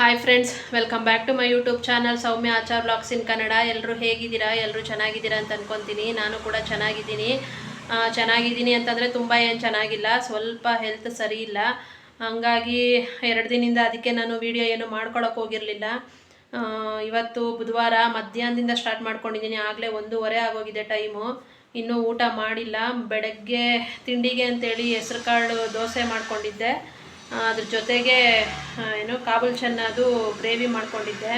Hi friends welcome back to my YouTube channel Soumya Achar blogs in Kannada ಎಲ್ಲರೂ ಹೇಗಿದ್ದೀರಾ? ಎಲ್ಲರೂ ಚೆನ್ನಾಗಿದ್ದೀರಾ ಅಂತ ಅನ್ಕೊತೀನಿ. ನಾನು ಕೂಡ ಚೆನ್ನಾಗಿದ್ದೀನಿ. ಚೆನ್ನಾಗಿದ್ದೀನಿ ಅಂತಂದರೆ ತುಂಬ ಏನು ಚೆನ್ನಾಗಿಲ್ಲ. ಸ್ವಲ್ಪ ಹೆಲ್ತ್ ಸರಿ ಇಲ್ಲ. ಹಂಗಾಗಿ ಎರಡು ದಿನದಿಂದ ಅದಕ್ಕೆ ನಾನು ವಿಡಿಯೋ ಏನು ಮಾಡ್ಕೊಳಕ್ಕೆ ಹೋಗಿರಲಿಲ್ಲ. ಇವತ್ತು ಬುಧವಾರ ಮಧ್ಯಾಹ್ನದಿಂದ ಸ್ಟಾರ್ಟ್ ಮಾಡ್ಕೊಂಡಿದ್ದೀನಿ. ಆಗಲೇ ಒಂದೂವರೆ ಆಗೋಗಿದೆ ಟೈಮು ಇನ್ನೂ ಊಟ ಮಾಡಿಲ್ಲ. ಬೆಳಗ್ಗೆ ತಿಂಡಿಗೆ ಅಂತೇಳಿ ಹೆಸ್ರು ಕಾಳು ದೋಸೆ ಮಾಡ್ಕೊಂಡಿದ್ದೆ. ಅದ್ರ ಜೊತೆಗೆ ಏನು, ಕಾಬುಲ್ ಚೆನ್ನದು ಗ್ರೇವಿ ಮಾಡ್ಕೊಂಡಿದ್ದೆ.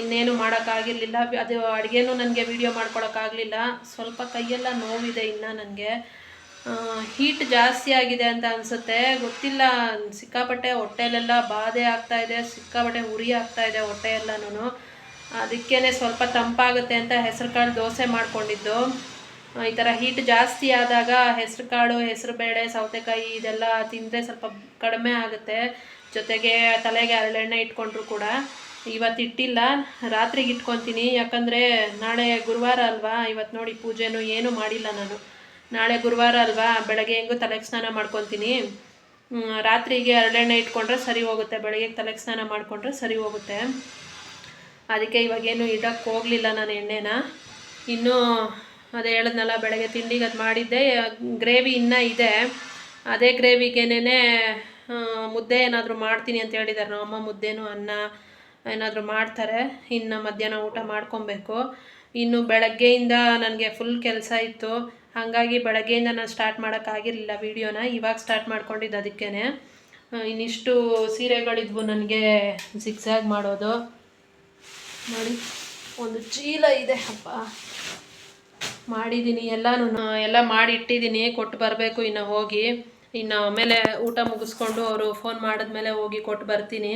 ಇನ್ನೇನು ಮಾಡೋಕ್ಕಾಗಿರಲಿಲ್ಲ. ಅದು ಅಡುಗೆನೂ ನನಗೆ ವೀಡಿಯೋ ಮಾಡ್ಕೊಳೋಕ್ಕಾಗಲಿಲ್ಲ. ಸ್ವಲ್ಪ ಕೈಯೆಲ್ಲ ನೋವಿದೆ ಇನ್ನು ನನಗೆ. ಹೀಟ್ ಜಾಸ್ತಿ ಆಗಿದೆ ಅಂತ ಅನಿಸುತ್ತೆ. ಗೊತ್ತಿಲ್ಲ, ಸಿಕ್ಕಾಪಟ್ಟೆ ಹೊಟ್ಟೆಲೆಲ್ಲ ಬಾಧೆ ಇದೆ, ಸಿಕ್ಕಾಪಟ್ಟೆ ಉರಿ ಆಗ್ತಾ ಇದೆ ಹೊಟ್ಟೆ ಎಲ್ಲನೂ ಅದಕ್ಕೇ ಸ್ವಲ್ಪ ತಂಪಾಗುತ್ತೆ ಅಂತ ಹೆಸರು ಕಾಳು ದೋಸೆ ಮಾಡ್ಕೊಂಡಿದ್ದು. ಈ ಥರ ಹೀಟ್ ಜಾಸ್ತಿ ಆದಾಗ ಹೆಸರು ಕಾಳು, ಹೆಸರು ಬೇಳೆ, ಸೌತೆಕಾಯಿ ಇದೆಲ್ಲ ತಿಂದರೆ ಸ್ವಲ್ಪ ಕಡಿಮೆ ಆಗುತ್ತೆ. ಜೊತೆಗೆ ತಲೆಗೆ ಹರಳೆಣ್ಣೆ ಇಟ್ಕೊಂಡ್ರು ಕೂಡ. ಇವತ್ತು ಇಟ್ಟಿಲ್ಲ, ರಾತ್ರಿಗೆ ಇಟ್ಕೊತೀನಿ. ಯಾಕಂದರೆ ನಾಳೆ ಗುರುವಾರ ಅಲ್ವಾ? ಇವತ್ತು ನೋಡಿ ಪೂಜೆನೂ ಏನೂ ಮಾಡಿಲ್ಲ ನಾನು. ನಾಳೆ ಗುರುವಾರ ಅಲ್ವಾ? ಬೆಳಗ್ಗೆ ಹೆಂಗೂ ತಲೆಗೆ ಸ್ನಾನ ಮಾಡ್ಕೊತೀನಿ. ರಾತ್ರಿಗೆ ಹರಳೆಣ್ಣೆ ಇಟ್ಕೊಂಡ್ರೆ ಸರಿ ಹೋಗುತ್ತೆ. ಬೆಳಗ್ಗೆ ತಲೆಗೆ ಸ್ನಾನ ಮಾಡಿಕೊಂಡ್ರೆ ಸರಿ ಹೋಗುತ್ತೆ. ಅದಕ್ಕೆ ಇವಾಗೇನು ಇಡಕ್ಕೆ ಹೋಗಲಿಲ್ಲ ನಾನು ಎಣ್ಣೆನ. ಇನ್ನೂ ಅದೇ ಹೇಳಿದ್ನಲ್ಲ, ಬೆಳಗ್ಗೆ ತಿಂಡಿಗೆ ಅದು ಮಾಡಿದ್ದೆ. ಗ್ರೇವಿ ಇನ್ನೂ ಇದೆ. ಅದೇ ಗ್ರೇವಿಗೇನೆ ಮುದ್ದೆ ಏನಾದರೂ ಮಾಡ್ತೀನಿ ಅಂತ ಹೇಳಿದ್ದಾರೆ ನಮ್ಮ ಅಮ್ಮ ಮುದ್ದೆನೂ ಅನ್ನ ಏನಾದರೂ ಮಾಡ್ತಾರೆ. ಇನ್ನು ಮಧ್ಯಾಹ್ನ ಊಟ ಮಾಡ್ಕೊಬೇಕು. ಇನ್ನು ಬೆಳಗ್ಗೆಯಿಂದ ನನಗೆ ಫುಲ್ ಕೆಲಸ ಇತ್ತು. ಹಾಗಾಗಿ ಬೆಳಗ್ಗೆಯಿಂದ ನಾನು ಸ್ಟಾರ್ಟ್ ಮಾಡೋಕ್ಕಾಗಿರಲಿಲ್ಲ ವೀಡಿಯೋನ. ಇವಾಗ ಸ್ಟಾರ್ಟ್ ಮಾಡ್ಕೊಂಡಿದ್ದು ಅದಕ್ಕೇ ಇನ್ನಿಷ್ಟು ಸೀರೆಗಳಿದ್ವು ನನಗೆ ಸಿಕ್ಸಾಗಿ ಮಾಡೋದು. ನೋಡಿ, ಒಂದು ಚೀಲ ಇದೆ ಅಪ್ಪ ಮಾಡಿದ್ದೀನಿ ಎಲ್ಲನೂ ಎಲ್ಲ ಮಾಡಿ ಇಟ್ಟಿದ್ದೀನಿ ಕೊಟ್ಟು ಬರಬೇಕು ಇನ್ನು ಹೋಗಿ. ಇನ್ನು ಆಮೇಲೆ ಊಟ ಮುಗಿಸ್ಕೊಂಡು ಅವರು ಫೋನ್ ಮಾಡಿದ್ಮೇಲೆ ಹೋಗಿ ಕೊಟ್ಟು ಬರ್ತೀನಿ.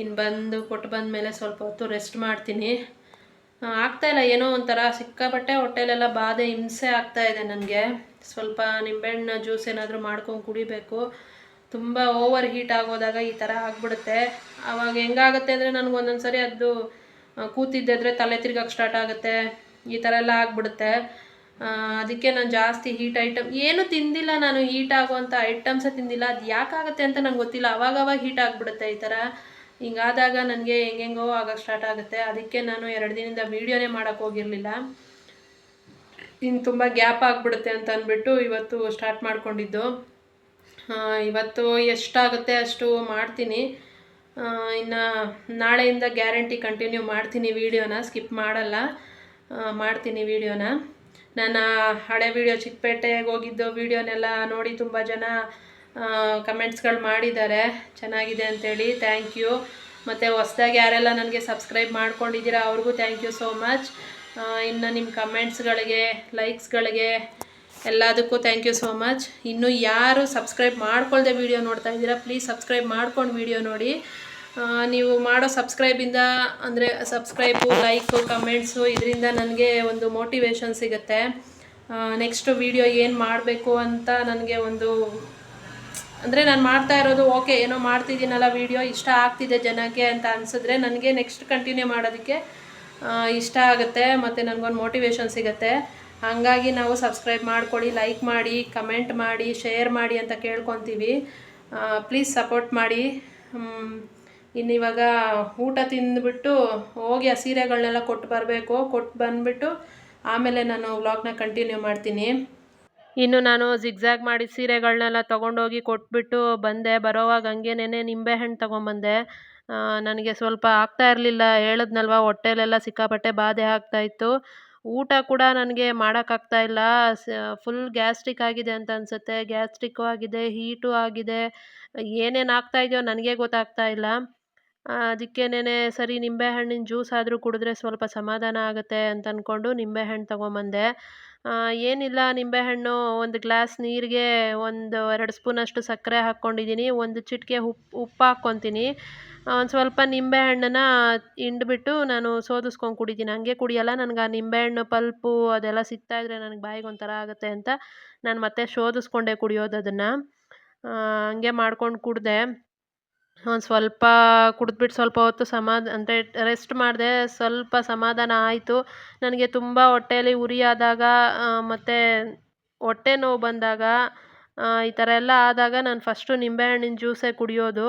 ಇನ್ನು ಬಂದು ಕೊಟ್ಟು ಬಂದಮೇಲೆ ಸ್ವಲ್ಪ ಹೊತ್ತು ರೆಸ್ಟ್ ಮಾಡ್ತೀನಿ. ಆಗ್ತಾಯಿಲ್ಲ ಏನೋ ಒಂಥರ ಸಿಕ್ಕಾಪಟ್ಟೆ ಹೊಟ್ಟೆಲೆಲ್ಲ ಬಾಧೆ, ಹಿಂಸೆ ಆಗ್ತಾ ಇದೆ ನನಗೆ. ಸ್ವಲ್ಪ ನಿಂಬೆಹಣ್ಣು ಜ್ಯೂಸ್ ಏನಾದರೂ ಮಾಡ್ಕೊಂಡು ಕುಡಿಬೇಕು. ತುಂಬ ಓವರ್ ಹೀಟ್ ಆಗೋದಾಗ ಈ ಥರ ಆಗಿಬಿಡುತ್ತೆ. ಆವಾಗ ಹೆಂಗಾಗುತ್ತೆ ಅಂದರೆ ನನಗೆ ಒಂದೊಂದು ಸರಿ ಅದು ಕೂತಿದ್ದೆ ಕೂತಿದ್ದಿದ್ರೆ ತಲೆ ತಿರ್ಗಕ್ಕೆ ಸ್ಟಾರ್ಟ್ ಆಗುತ್ತೆ. ಈ ಥರ ಎಲ್ಲ ಆಗ್ಬಿಡುತ್ತೆ. ಅದಕ್ಕೆ ನಾನು ಜಾಸ್ತಿ ಹೀಟ್ ಐಟಮ್ ಏನು ತಿಂದಿಲ್ಲ ನಾನು ಹೀಟ್ ಆಗುವಂಥ ಐಟಮ್ಸ ತಿಂದಿಲ್ಲ. ಅದು ಯಾಕಾಗುತ್ತೆ ಅಂತ ನಂಗೆ ಗೊತ್ತಿಲ್ಲ. ಅವಾಗವಾಗ ಅವಾಗ ಹೀಟ್ ಆಗಿಬಿಡುತ್ತೆ ಈ ಥರ ಹಿಂಗಾದಾಗ ನನಗೆ ಹೆಂಗೆಂಗೋ ಆಗೋಕ್ಕೆ ಸ್ಟಾರ್ಟ್ ಆಗುತ್ತೆ. ಅದಕ್ಕೆ ನಾನು ಎರಡು ದಿನದಿಂದ ವೀಡಿಯೋನೇ ಮಾಡೋಕ್ಕೆ ಹೋಗಿರಲಿಲ್ಲ. ಇನ್ನು ತುಂಬ ಗ್ಯಾಪ್ ಆಗಿಬಿಡುತ್ತೆ ಅಂತ ಅಂದ್ಬಿಟ್ಟು ಇವತ್ತು ಸ್ಟಾರ್ಟ್ ಮಾಡಿಕೊಂಡಿದ್ದು. ಇವತ್ತು ಎಷ್ಟಾಗುತ್ತೆ ಅಷ್ಟು ಮಾಡ್ತೀನಿ. ಇನ್ನು ನಾಳೆಯಿಂದ ಗ್ಯಾರಂಟಿ ಕಂಟಿನ್ಯೂ ಮಾಡ್ತೀನಿ ವೀಡಿಯೋನ ಸ್ಕಿಪ್ ಮಾಡಲ್ಲ. ಮಾಡ್ತೀನಿ ವೀಡಿಯೋನ. ನನ್ನ ಹಳೆ ವೀಡಿಯೋ ಚಿಕ್ಕಪೇಟೆಗೆ ಹೋಗಿದ್ದು ವೀಡಿಯೋನೆಲ್ಲ ನೋಡಿ ತುಂಬ ಜನ ಕಮೆಂಟ್ಸ್ಗಳು ಮಾಡಿದ್ದಾರೆ. ಚೆನ್ನಾಗಿದೆ ಅಂತೇಳಿ. ಥ್ಯಾಂಕ್ ಯು ಮತ್ತು ಹೊಸ್ದಾಗಿ ಯಾರೆಲ್ಲ ನನಗೆ ಸಬ್ಸ್ಕ್ರೈಬ್ ಮಾಡ್ಕೊಂಡಿದ್ದೀರಾ, ಅವ್ರಿಗೂ ಥ್ಯಾಂಕ್ ಯು ಸೋ ಮಚ್ ಇನ್ನು ನಿಮ್ಮ ಕಮೆಂಟ್ಸ್ಗಳಿಗೆ ಲೈಕ್ಸ್ಗಳಿಗೆ ಎಲ್ಲದಕ್ಕೂ ಥ್ಯಾಂಕ್ ಯು ಸೋ ಮಚ್ ಇನ್ನು ಯಾರು ಸಬ್ಸ್ಕ್ರೈಬ್ ಮಾಡ್ಕೊಳ್ದೆ ವೀಡಿಯೋ ನೋಡ್ತಾ ಇದ್ದೀರಾ ಪ್ಲೀಸ್ ಸಬ್ಸ್ಕ್ರೈಬ್ ಮಾಡ್ಕೊಂಡು ವೀಡಿಯೋ ನೋಡಿ. ನೀವು ಮಾಡೋ ಸಬ್ಸ್ಕ್ರೈಬಿಂದ, ಅಂದರೆ ಸಬ್ಸ್ಕ್ರೈಬು, ಲೈಕು, ಕಮೆಂಟ್ಸು, ಇದರಿಂದ ನನಗೆ ಒಂದು ಮೋಟಿವೇಶನ್ ಸಿಗುತ್ತೆ. ನೆಕ್ಸ್ಟ್ ವೀಡಿಯೋ ಏನು ಮಾಡಬೇಕು ಅಂತ ನನಗೆ ಒಂದು, ಅಂದರೆ ನಾನು ಮಾಡ್ತಾ ಇರೋದು, ಓಕೆ, ಏನೋ ಮಾಡ್ತಿದ್ದೀನಲ್ಲ, ವೀಡಿಯೋ ಇಷ್ಟ ಆಗ್ತಿದೆ ಜನಕ್ಕೆ ಅಂತ ಅನಿಸಿದ್ರೆ ನನಗೆ ನೆಕ್ಸ್ಟ್ ಕಂಟಿನ್ಯೂ ಮಾಡೋದಕ್ಕೆ ಇಷ್ಟ ಆಗುತ್ತೆ, ಮತ್ತು ನನಗೊಂದು ಮೋಟಿವೇಶನ್ ಸಿಗುತ್ತೆ. ಹಾಗಾಗಿ ನಾವು ಸಬ್ಸ್ಕ್ರೈಬ್ ಮಾಡ್ಕೊಳ್ಳಿ, ಲೈಕ್ ಮಾಡಿ, ಕಮೆಂಟ್ ಮಾಡಿ, ಶೇರ್ ಮಾಡಿ ಅಂತ ಕೇಳ್ಕೊತೀವಿ. ಪ್ಲೀಸ್ ಸಪೋರ್ಟ್ ಮಾಡಿ. ಇನ್ನು ಇವಾಗ ಊಟ ತಿಂದುಬಿಟ್ಟು ಹೋಗಿ ಆ ಸೀರೆಗಳನ್ನೆಲ್ಲ ಕೊಟ್ಟು ಬರಬೇಕು. ಕೊಟ್ಟು ಬಂದುಬಿಟ್ಟು ಆಮೇಲೆ ನಾನು ವ್ಲಾಗ್ನ ಕಂಟಿನ್ಯೂ ಮಾಡ್ತೀನಿ. ಇನ್ನು ನಾನು ಜಿಗ್ಜಾಗ್ ಮಾಡಿ ಸೀರೆಗಳನ್ನೆಲ್ಲ ತೊಗೊಂಡೋಗಿ ಕೊಟ್ಬಿಟ್ಟು ಬಂದೆ. ಬರೋವಾಗ ಹಂಗೇನೆ ನಿಂಬೆಹಣ್ಣು ತೊಗೊಂಬಂದೆ. ನನಗೆ ಸ್ವಲ್ಪ ಆಗ್ತಾ ಇರಲಿಲ್ಲ. ಹೇಳಿದ್ನಲ್ವ, ಹೊಟ್ಟೆಲೆಲ್ಲ ಸಿಕ್ಕಾಪಟ್ಟೆ ಬಾಧೆ ಆಗ್ತಾಯಿತ್ತು ಊಟ ಕೂಡ ನನಗೆ ಮಾಡೋಕ್ಕಾಗ್ತಾ ಇಲ್ಲ. ಫುಲ್ ಗ್ಯಾಸ್ಟ್ರಿಕ್ ಆಗಿದೆ ಅಂತ ಅನಿಸುತ್ತೆ. ಗ್ಯಾಸ್ಟ್ರಿಕ್ಕು ಆಗಿದೆ ಹೀಟು ಆಗಿದೆ. ಏನೇನು ಆಗ್ತಾ ಇದೆಯೋ ನನಗೆ ಗೊತ್ತಾಗ್ತಾ ಇಲ್ಲ. ಅದಕ್ಕೇನೆ ಸರಿ ನಿಂಬೆಹಣ್ಣಿನ ಜ್ಯೂಸ್ ಆದರೂ ಕುಡಿದ್ರೆ ಸ್ವಲ್ಪ ಸಮಾಧಾನ ಆಗುತ್ತೆ ಅಂತ ಅಂದ್ಕೊಂಡು ನಿಂಬೆಹಣ್ಣು ತೊಗೊಂಬಂದೆ. ಏನಿಲ್ಲ, ನಿಂಬೆಹಣ್ಣು ಒಂದು ಗ್ಲಾಸ್ ನೀರಿಗೆ ಒಂದು ಎರಡು ಸ್ಪೂನಷ್ಟು ಸಕ್ಕರೆ ಹಾಕ್ಕೊಂಡಿದ್ದೀನಿ, ಒಂದು ಚಿಟಿಕೆ ಉಪ್ಪು ಉಪ್ಪು ಹಾಕ್ಕೊತೀನಿ. ಒಂದು ಸ್ವಲ್ಪ ನಿಂಬೆಹಣ್ಣನ್ನ ಹಿಂಡ್ಬಿಟ್ಟು ನಾನು ಸೋದಿಸ್ಕೊಂಡು ಕುಡಿತೀನಿ. ಹಂಗೆ ಕುಡಿಯಲ್ಲ, ನನಗೆ ಆ ನಿಂಬೆಹಣ್ಣು, ಪಲ್ಪು ಅದೆಲ್ಲ ಸಿಗ್ತಾಯಿದ್ರೆ ನನಗೆ ಬಾಯಿಗೆ ಒಂಥರ ಆಗುತ್ತೆ ಅಂತ ನಾನು ಮತ್ತೆ ಶೋಧಿಸ್ಕೊಂಡೆ ಕುಡಿಯೋದು ಅದನ್ನು. ಹಂಗೆ ಮಾಡ್ಕೊಂಡು ಕುಡಿದೆ. ಒಂದು ಸ್ವಲ್ಪ ಕುಡಿದ್ಬಿಟ್ಟು ಸ್ವಲ್ಪ ಹೊತ್ತು ಸಮಾಧ ಅಂದರೆ ರೆಸ್ಟ್ ಮಾಡಿದೆ ಸ್ವಲ್ಪ ಸಮಾಧಾನ ಆಯಿತು. ನನಗೆ ತುಂಬ ಹೊಟ್ಟೆಯಲ್ಲಿ ಉರಿ ಆದಾಗ ಮತ್ತು ಹೊಟ್ಟೆ ನೋವು ಬಂದಾಗ ಈ ಥರ ಎಲ್ಲ ಆದಾಗ ನಾನು ಫಸ್ಟು ನಿಂಬೆಹಣ್ಣಿನ ಜ್ಯೂಸೇ ಕುಡಿಯೋದು.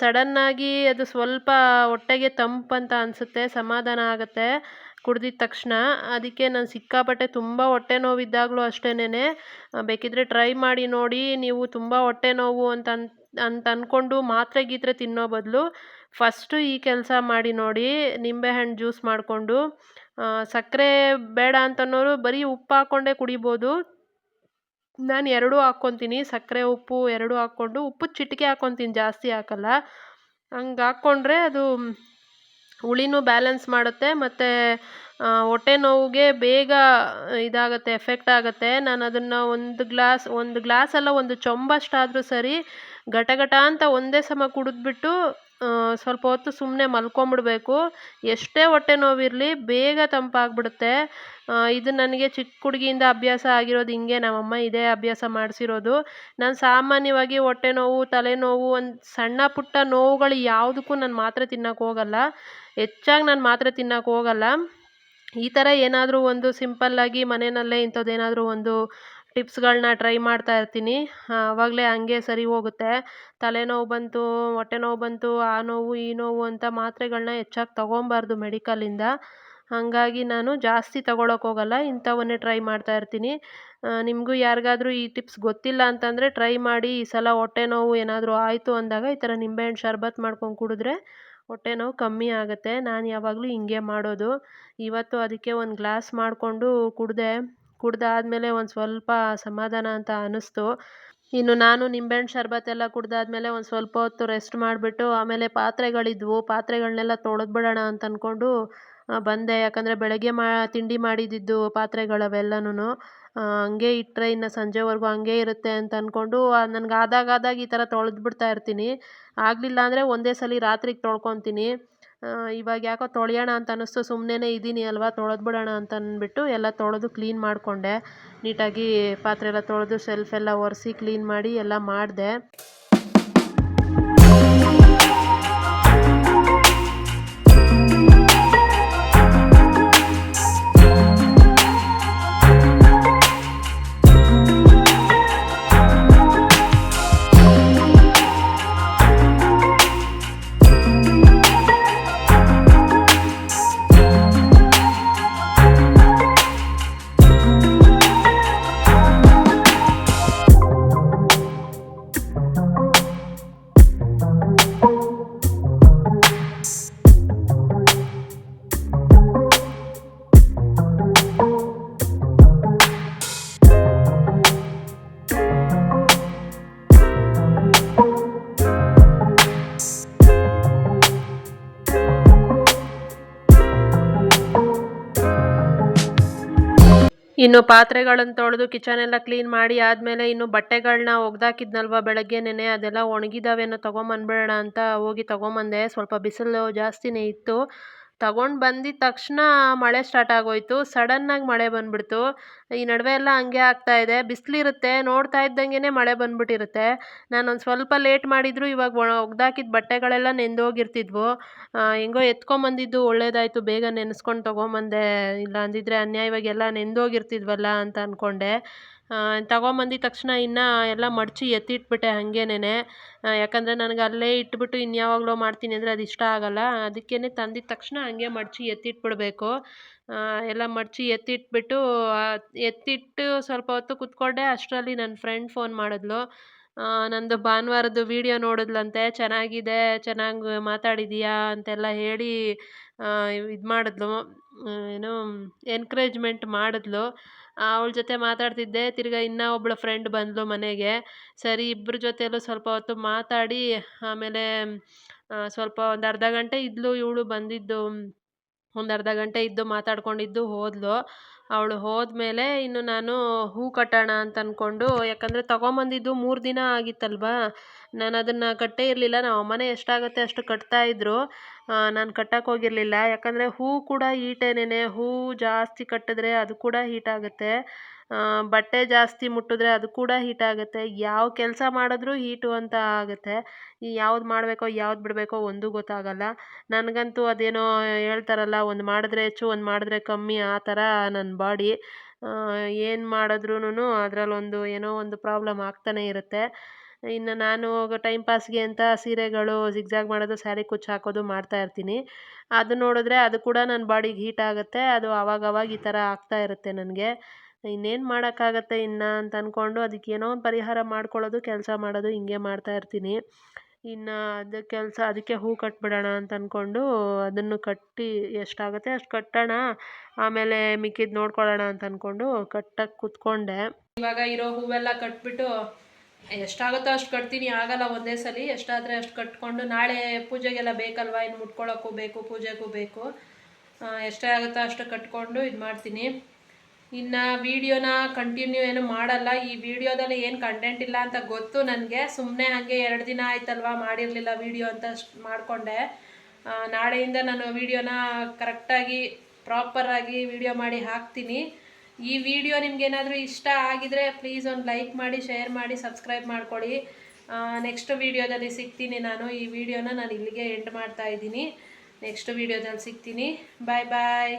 ಸಡನ್ನಾಗಿ ಅದು ಸ್ವಲ್ಪ ಹೊಟ್ಟೆಗೆ ತಂಪಂತ ಅನಿಸುತ್ತೆ, ಸಮಾಧಾನ ಆಗುತ್ತೆ ಕುಡ್ದಿದ ತಕ್ಷಣ. ಅದಕ್ಕೆ ನಾನು ಸಿಕ್ಕಾಪಟ್ಟೆ ತುಂಬ ಹೊಟ್ಟೆ ನೋವಿದ್ದಾಗಲೂ ಅಷ್ಟೇನೆ ಬೇಕಿದ್ದರೆ ಟ್ರೈ ಮಾಡಿ ನೋಡಿ, ನೀವು ತುಂಬ ಹೊಟ್ಟೆ ನೋವು ಅಂತ ಅಂತ ಅಂದ್ಕೊಂಡು ಮಾತ್ರೆ ಗೀತ್ರೆ ತಿನ್ನೋ ಬದಲು ಫಸ್ಟು ಈ ಕೆಲಸ ಮಾಡಿ ನೋಡಿ ನಿಂಬೆಹಣ್ಣು ಜ್ಯೂಸ್ ಮಾಡಿಕೊಂಡು ಸಕ್ಕರೆ ಬೇಡ ಅಂತನ್ನೋರು ಬರೀ ಉಪ್ಪು ಹಾಕ್ಕೊಂಡೇ ಕುಡಿಬೋದು. ನಾನು ಎರಡೂ ಹಾಕ್ಕೊತೀನಿ, ಸಕ್ಕರೆ, ಉಪ್ಪು ಎರಡೂ ಹಾಕ್ಕೊಂಡು, ಉಪ್ಪು ಚಿಟಿಕೆ ಹಾಕ್ಕೊತೀನಿ ಜಾಸ್ತಿ ಹಾಕಲ್ಲ. ಹಂಗೆ ಹಾಕ್ಕೊಂಡ್ರೆ ಅದು ಹುಳಿನೂ ಬ್ಯಾಲೆನ್ಸ್ ಮಾಡುತ್ತೆ, ಮತ್ತು ಹೊಟ್ಟೆ ನೋವಿಗೆ ಬೇಗ ಇದಾಗುತ್ತೆ, ಎಫೆಕ್ಟ್ ಆಗುತ್ತೆ. ನಾನು ಅದನ್ನು ಒಂದು ಗ್ಲಾಸ್, ಒಂದು ಗ್ಲಾಸಲ್ಲ ಒಂದು ಚೊಂಬಷ್ಟಾದರೂ ಸರಿ ಘಟ ಘಟ ಅಂತ ಒಂದೇ ಸಮ ಕುಡಿದ್ಬಿಟ್ಟು ಸ್ವಲ್ಪ ಹೊತ್ತು ಸುಮ್ಮನೆ ಮಲ್ಕೊಂಬಿಡ್ಬೇಕು. ಎಷ್ಟೇ ಹೊಟ್ಟೆ ನೋವಿರಲಿ ಬೇಗ ತಂಪಾಗ್ಬಿಡುತ್ತೆ. ಇದು ನನಗೆ ಚಿಕ್ಕ ಹುಡುಗಿಯಿಂದ ಅಭ್ಯಾಸ ಆಗಿರೋದು ಹಿಂಗೆ, ನಮ್ಮಮ್ಮ ಇದೇ ಅಭ್ಯಾಸ ಮಾಡಿಸಿರೋದು. ನಾನು ಸಾಮಾನ್ಯವಾಗಿ ಹೊಟ್ಟೆ ನೋವು ತಲೆನೋವು ಒಂದು ಸಣ್ಣ ಪುಟ್ಟ ನೋವುಗಳು ಯಾವುದಕ್ಕೂ ನಾನು ಮಾತ್ರೆ ತಿನ್ನೋಕೆ ಹೋಗಲ್ಲ. ಹೆಚ್ಚಾಗಿ ನಾನು ಮಾತ್ರೆ ತಿನ್ನೋಕೆ ಹೋಗಲ್ಲ. ಈ ಥರ ಏನಾದರೂ ಒಂದು ಸಿಂಪಲ್ಲಾಗಿ ಮನೆಯಲ್ಲೇ ಇಂಥದ್ದೇನಾದರೂ ಒಂದು ಟಿಪ್ಸ್ಗಳನ್ನ ಟ್ರೈ ಮಾಡ್ತಾ ಇರ್ತೀನಿ. ಆವಾಗಲೇ ಹಂಗೆ ಸರಿ ಹೋಗುತ್ತೆ. ತಲೆನೋವು ಬಂತು, ಹೊಟ್ಟೆ ನೋವು ಬಂತು, ಆ ನೋವು, ಈ ನೋವು ಅಂತ ಮಾತ್ರೆಗಳನ್ನ ಹೆಚ್ಚಾಗಿ ತೊಗೊಬಾರ್ದು ಮೆಡಿಕಲಿಂದ. ಹಾಗಾಗಿ ನಾನು ಜಾಸ್ತಿ ತಗೊಳಕ್ಕೆ ಹೋಗಲ್ಲ, ಇಂಥವನ್ನೇ ಟ್ರೈ ಮಾಡ್ತಾ ಇರ್ತೀನಿ. ನಿಮಗೂ ಯಾರಿಗಾದರೂ ಈ ಟಿಪ್ಸ್ ಗೊತ್ತಿಲ್ಲ ಅಂತಂದರೆ ಟ್ರೈ ಮಾಡಿ. ಈ ಸಲ ಹೊಟ್ಟೆ ನೋವು ಏನಾದರೂ ಆಯಿತು ಅಂದಾಗ ಈ ಥರ ನಿಂಬೆಹಣ್ಣು ಶರ್ಬತ್ ಮಾಡ್ಕೊಂಡು ಕುಡಿದ್ರೆ ಹೊಟ್ಟೆ ನೋವು ಕಮ್ಮಿ ಆಗುತ್ತೆ. ನಾನು ಯಾವಾಗಲೂ ಹಿಂಗೆ ಮಾಡೋದು. ಇವತ್ತು ಅದಕ್ಕೆ ಒಂದು ಗ್ಲಾಸ್ ಮಾಡಿಕೊಂಡು ಕುಡಿದೆ. ಕುಡ್ದಾದ್ಮೇಲೆ ಒಂದು ಸ್ವಲ್ಪ ಸಮಾಧಾನ ಅಂತ ಅನ್ನಿಸ್ತು. ಇನ್ನು ನಾನು ನಿಂಬೆಹಣ್ಣು ಶರ್ಬತ್ ಎಲ್ಲ ಕುಡ್ದಾದ್ಮೇಲೆ ಒಂದು ಸ್ವಲ್ಪ ಹೊತ್ತು ರೆಸ್ಟ್ ಮಾಡಿಬಿಟ್ಟು ಆಮೇಲೆ ಪಾತ್ರೆಗಳಿದ್ವು. ಪಾತ್ರೆಗಳನ್ನೆಲ್ಲ ತೊಳೆದ್ಬಿಡೋಣ ಅಂತ ಅಂದ್ಕೊಂಡು ಬಂದೆ. ಯಾಕಂದರೆ ಬೆಳಗ್ಗೆ ಮಾ, ತಿಂಡಿ ಮಾಡಿದ್ದಿದ್ದು ಪಾತ್ರೆಗಳು ಅವೆಲ್ಲನೂ ಹಂಗೆ ಇಟ್ಟರೆ ಇನ್ನು ಸಂಜೆವರೆಗೂ ಹಂಗೆ ಇರುತ್ತೆ ಅಂತ ಅಂದ್ಕೊಂಡು ನನಗೆ ಆದಾಗ ಆದಾಗ ಈ ಥರ ತೊಳೆದ್ಬಿಡ್ತಾ ಇರ್ತೀನಿ. ಆಗಲಿಲ್ಲ ಅಂದರೆ ಒಂದೇ ಸಲ ರಾತ್ರಿಗೆ ತೊಳ್ಕೊತೀನಿ. ಇವಾಗ ಯಾಕೋ ತೊಳೆಯೋಣ ಅಂತ ಅನ್ನಿಸ್ತು. ಸುಮ್ಮನೆ ಇದ್ದೀನಿ ಅಲ್ವಾ, ತೊಳೆದ್ಬಿಡೋಣ ಅಂತ ಅಂದ್ಬಿಟ್ಟು ಎಲ್ಲ ತೊಳೆದು ಕ್ಲೀನ್ ಮಾಡಿಕೊಂಡೆ. ನೀಟಾಗಿ ಪಾತ್ರೆ ಎಲ್ಲ ತೊಳೆದು ಶೆಲ್ಫ್ ಎಲ್ಲ ಒರೆಸಿ ಕ್ಲೀನ್ ಮಾಡಿ ಎಲ್ಲ ಮಾಡಿದೆ. ಇನ್ನು ಪಾತ್ರೆಗಳನ್ನು ತೊಳೆದು ಕಿಚನ್ ಎಲ್ಲ ಕ್ಲೀನ್ ಮಾಡಿ ಆದಮೇಲೆ ಇನ್ನು ಬಟ್ಟೆಗಳನ್ನ ಒಗ್ದಾಕಿದ್ನಲ್ವ ಬೆಳಗ್ಗೆ ನೆನೆ, ಅದೆಲ್ಲ ಒಣಗಿದಾವೇನೋ ತೊಗೊಂಬಂದ್ಬಿಡೋಣ ಅಂತ ಹೋಗಿ ತೊಗೊಂಬಂದೆ. ಸ್ವಲ್ಪ ಬಿಸಿಲು ಜಾಸ್ತಿನೇ ಇತ್ತು. ತಗೊಂಡು ಬಂದಿದ್ದ ತಕ್ಷಣ ಮಳೆ ಸ್ಟಾರ್ಟ್ ಆಗೋಯಿತು. ಸಡನ್ನಾಗಿ ಮಳೆ ಬಂದ್ಬಿಡ್ತು. ಈ ನಡುವೆ ಎಲ್ಲ ಹಂಗೆ ಆಗ್ತಾ ಇದೆ. ಬಿಸಿಲಿರುತ್ತೆ. ನೋಡ್ತಾ ಇದ್ದಂಗೆ ಮಳೆ ಬಂದ್ಬಿಟ್ಟಿರುತ್ತೆ. ನಾನೊಂದು ಸ್ವಲ್ಪ ಲೇಟ್ ಮಾಡಿದರೂ. ಇವಾಗ ಒಣ ಒಗ್ದಾಕಿದ ಬಟ್ಟೆಗಳೆಲ್ಲ ನೆಂದೋಗಿರ್ತಿದ್ವು. ಹೆಂಗೋ ಎತ್ಕೊಂಬಂದಿದ್ದು ಒಳ್ಳೇದಾಯಿತು. ಬೇಗ ನೆನೆಸ್ಕೊಂಡು ತೊಗೊಂಬಂದೆ. ಇಲ್ಲ ಅಂದಿದ್ರೆ ಅನ್ಯಾಯವಾಗಿ ಎಲ್ಲ ನೆಂದೋಗಿರ್ತಿದ್ವಲ್ಲ ಅಂತ ಅಂದ್ಕೊಂಡೆ ತಗೊಂಬಂದಿದ ತಕ್ಷಣ ಇನ್ನು ಎಲ್ಲ ಮಡಚಿ ಎತ್ತಿಟ್ಬಿಟ್ಟೆ ಹಾಗೇನೆ ಯಾಕಂದರೆ ನನಗೆ ಅಲ್ಲೇ ಇಟ್ಬಿಟ್ಟು ಇನ್ಯಾವಾಗಲೋ ಮಾಡ್ತೀನಿ ಅಂದರೆ ಅದು ಇಷ್ಟ ಆಗೋಲ್ಲ. ಅದಕ್ಕೇ ತಂದಿದ್ದ ತಕ್ಷಣ ಹಂಗೆ ಮಡಚಿ ಎತ್ತಿಟ್ಬಿಡಬೇಕು. ಎಲ್ಲ ಮಡಚಿ ಎತ್ತಿಟ್ಬಿಟ್ಟು ಎತ್ತಿಟ್ಟು ಸ್ವಲ್ಪ ಹೊತ್ತು ಕೂತ್ಕೊಂಡೆ. ಅಷ್ಟರಲ್ಲಿ ನನ್ನ ಫ್ರೆಂಡ್ ಫೋನ್ ಮಾಡಿದ್ಲು. ನಂದು ಭಾನುವಾರದ್ದು ವಿಡಿಯೋ ನೋಡಿದ್ಲಂತೆ. ಚೆನ್ನಾಗಿದೆ, ಚೆನ್ನಾಗಿ ಮಾತಾಡಿದೀಯಾ ಅಂತೆಲ್ಲ ಹೇಳಿ ಇದು ಮಾಡಿದ್ಲು. ಏನು ಎನ್ಕರೇಜ್ಮೆಂಟ್ ಮಾಡಿದ್ಲು. ಅವಳ ಜೊತೆ ಮಾತಾಡ್ತಿದ್ದೆ. ತಿರ್ಗಾ ಇನ್ನೂ ಒಬ್ಬಳು ಫ್ರೆಂಡ್ ಬಂದಳು ಮನೆಗೆ. ಸರಿ ಇಬ್ಬರ ಜೊತೆಯಲ್ಲೂ ಸ್ವಲ್ಪ ಹೊತ್ತು ಮಾತಾಡಿ, ಆಮೇಲೆ ಸ್ವಲ್ಪ ಒಂದು ಅರ್ಧ ಗಂಟೆ ಇದ್ಲು, ಇವಳು ಬಂದಿದ್ದು. ಒಂದು ಅರ್ಧ ಗಂಟೆ ಇದ್ದು ಮಾತಾಡ್ಕೊಂಡಿದ್ದು ಹೋದ್ಲು. ಅವಳು ಹೋದ್ಮೇಲೆ ಇನ್ನು ನಾನು ಹೂ ಕಟ್ಟೋಣ ಅಂತ ಅಂದ್ಕೊಂಡು ಯಾಕಂದರೆ ತೊಗೊಂಬಂದಿದ್ದು ಮೂರು ದಿನ ಆಗಿತ್ತಲ್ವಾ, ನಾನು ಅದನ್ನು ಕಟ್ಟೇ ಇರಲಿಲ್ಲ ನಮ್ಮ ಅಮ್ಮನೇ ಎಷ್ಟಾಗುತ್ತೆ ಅಷ್ಟು ಕಟ್ತಾ ಕಟ್ತಾಯಿದ್ರು ನಾನು ಕಟ್ಟಕ್ಕೆ ಹೋಗಿರಲಿಲ್ಲ, ಯಾಕಂದರೆ ಹೂ ಕೂಡ ಹೀಟೇನೇ ಹೂ ಜಾಸ್ತಿ ಕಟ್ಟಿದ್ರೆ ಅದು ಕೂಡ ಹೀಟ್ ಆಗುತ್ತೆ. ಬಟ್ಟೆ ಜಾಸ್ತಿ ಮುಟ್ಟಿದ್ರೆ ಅದು ಕೂಡ ಹೀಟ್ ಆಗುತ್ತೆ. ಯಾವ ಕೆಲಸ ಮಾಡಿದ್ರೂ ಹೀಟು ಅಂತ ಆಗುತ್ತೆ. ಯಾವ್ದು ಮಾಡಬೇಕೋ, ಯಾವ್ದು ಬಿಡಬೇಕೋ ಒಂದೂ ಗೊತ್ತಾಗಲ್ಲ. ನನಗಂತೂ ಅದೇನೋ ಹೇಳ್ತಾರಲ್ಲ, ಒಂದು ಮಾಡಿದ್ರೆ ಹೆಚ್ಚು, ಒಂದು ಮಾಡಿದ್ರೆ ಕಮ್ಮಿ ಆ ಥರ ನನ್ನ ಬಾಡಿ. ಏನು ಮಾಡಿದ್ರೂ ಅದರಲ್ಲೊಂದು ಏನೋ ಒಂದು ಪ್ರಾಬ್ಲಮ್ ಆಗ್ತಾನೆ ಇರುತ್ತೆ. ಇನ್ನು ನಾನು ಟೈಮ್ ಪಾಸ್ಗೆ ಅಂತ ಸೀರೆಗಳು, ಜಿಗ್ಜಾಗ್ ಮಾಡೋದು, ಸ್ಯಾರಿ ಕುಚ್ಚು ಹಾಕೋದು ಮಾಡ್ತಾ ಇರ್ತೀನಿ. ಅದು ನೋಡಿದ್ರೆ ಅದು ಕೂಡ ನನ್ನ ಬಾಡಿಗೆ ಹೀಟ್ ಆಗುತ್ತೆ. ಅದು ಆವಾಗವಾಗ ಈ ಥರ ಆಗ್ತಾ ಇರುತ್ತೆ ನನಗೆ. ಇನ್ನೇನು ಮಾಡೋಕ್ಕಾಗತ್ತೆ ಇನ್ನು ಅಂತ ಅಂದ್ಕೊಂಡು ಅದಕ್ಕೆ ಏನೋ ಒಂದು ಪರಿಹಾರ ಮಾಡ್ಕೊಳ್ಳೋದು, ಕೆಲಸ ಮಾಡೋದು ಹಿಂಗೆ ಮಾಡ್ತಾ ಇರ್ತೀನಿ. ಇನ್ನು ಅದು ಕೆಲಸ ಅದಕ್ಕೆ ಹೂ ಕಟ್ಬಿಡೋಣ ಅಂತ ಅಂದ್ಕೊಂಡು ಅದನ್ನು ಕಟ್ಟಿ ಎಷ್ಟಾಗುತ್ತೆ ಅಷ್ಟು ಕಟ್ಟೋಣ, ಆಮೇಲೆ ಮಿಕ್ಕಿದ್ದು ನೋಡ್ಕೊಳ್ಳೋಣ ಅಂತ ಅಂದ್ಕೊಂಡು ಕಟ್ಟಕ್ಕೆ ಕೂತ್ಕೊಂಡೆ. ಇವಾಗ ಇರೋ ಹೂವೆಲ್ಲ ಕಟ್ಬಿಟ್ಟು ಎಷ್ಟಾಗುತ್ತೋ ಅಷ್ಟು ಕಟ್ತೀನಿ, ಆಗಲ್ಲ ಒಂದೇ ಸಲ, ಎಷ್ಟಾದರೆ ಅಷ್ಟು ಕಟ್ಕೊಂಡು ನಾಳೆ ಪೂಜೆಗೆಲ್ಲ ಬೇಕಲ್ವಾ? ಇನ್ನು ಮುಟ್ಕೊಳ್ಳೋಕ್ಕೂ ಬೇಕು, ಪೂಜೆಗೂ ಬೇಕು. ಎಷ್ಟೇ ಆಗುತ್ತೋ ಅಷ್ಟು ಕಟ್ಕೊಂಡು ಇದು ಮಾಡ್ತೀನಿ ಇನ್ನು ವೀಡಿಯೋನ ಕಂಟಿನ್ಯೂ ಏನು ಮಾಡಲ್ಲ. ಈ ವಿಡಿಯೋದಲ್ಲಿ ಏನು ಕಂಟೆಂಟ್ ಇಲ್ಲ ಅಂತ ಗೊತ್ತು ನನಗೆ. ಸುಮ್ಮನೆ ಹಾಗೆ ಎರಡು ದಿನ ಆಯ್ತಲ್ವಾ ಮಾಡಿರಲಿಲ್ಲ ವೀಡಿಯೋ ಅಂತ ಮಾಡಿಕೊಂಡೆ. ನಾಳೆಯಿಂದ ನಾನು ವೀಡಿಯೋನ ಕರೆಕ್ಟಾಗಿ ಪ್ರಾಪರಾಗಿ ವಿಡಿಯೋ ಮಾಡಿ ಹಾಕ್ತೀನಿ. ಈ ವಿಡಿಯೋ ನಿಮ್ಗೇನಾದರೂ ಇಷ್ಟ ಆಗಿದರೆ ಪ್ಲೀಸ್ ಒಂದು ಲೈಕ್ ಮಾಡಿ ಶೇರ್ ಮಾಡಿ ಸಬ್ಸ್ಕ್ರೈಬ್ ಮಾಡ್ಕೊಳ್ಳಿ ನೆಕ್ಸ್ಟ್ ವೀಡಿಯೋದಲ್ಲಿ ಸಿಗ್ತೀನಿ ನಾನು. ಈ ವಿಡಿಯೋನ ನಾನು ಇಲ್ಲಿಗೆ ಎಂಡ್ ಮಾಡ್ತಾ ಇದ್ದೀನಿ. ನೆಕ್ಸ್ಟ್ ವೀಡಿಯೋದಲ್ಲಿ ಸಿಗ್ತೀನಿ. ಬಾಯ್ ಬಾಯ್